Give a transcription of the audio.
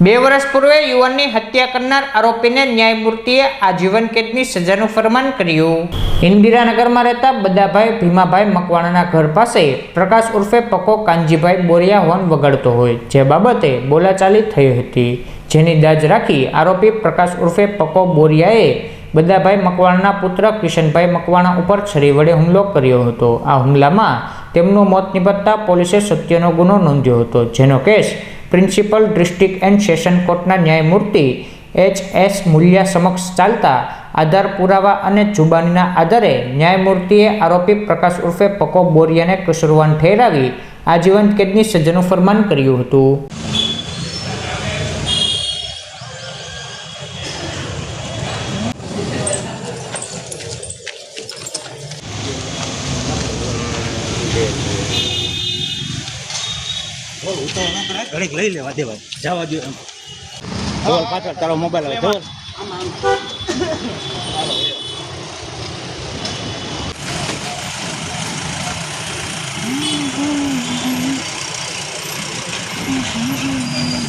બે વર્ષ પૂર્વે યુવાનની હત્યા કરનાર આરોપીને ન્યાયમૂર્તિએ આજીવન કેદની સજાનું ફરમાન કર્યું. ઇન્દિરાનગરમાં રહેતા બદાભાઈ, ભીમાભાઈ મકવાણાના ઘર પાસે પ્રકાશ ઉર્ફે પકો કાનજીભાઈ બોરિયા હોર્ન વગાડતો હોય. જે બાબતે બોલાચાલી થઈ હતી. જેની દાજ રાખી આરોપી પ્રકાશ ઉર્ફે પકો બોરિયાએ બદાભાઈ મકવાણાના પુત્ર કિશનભાઈ મકવાણા ઉપર છરી વડે હુમલો કર્યો હતો. આ હુમલામાં તેમનું મોત નિપજતા પોલીસે સત્યનો ગુનો નોંધ્યો હતો. જેનો case principal district and session કોર્ટના ન્યાયમૂર્તિ એચ એસ મૂલ્યા સમક્ષ ચાલતા આધાર પુરાવા અને જુબાનીના આધારે ન્યાયમૂર્તિએ આરોપી પ્રકાશ ઉર્ફે પકો બોરિયાને કસુરવાન ઠેરાવી આજીવન કેદની સજાનું ફરમાન કર્યું હતું. કરાય ઘડીક લઈ લેવા દેવા. જવા દો એમ. ધોલ પાછળ તારો મોબાઈલ આવે ધોલ Mm-hmm.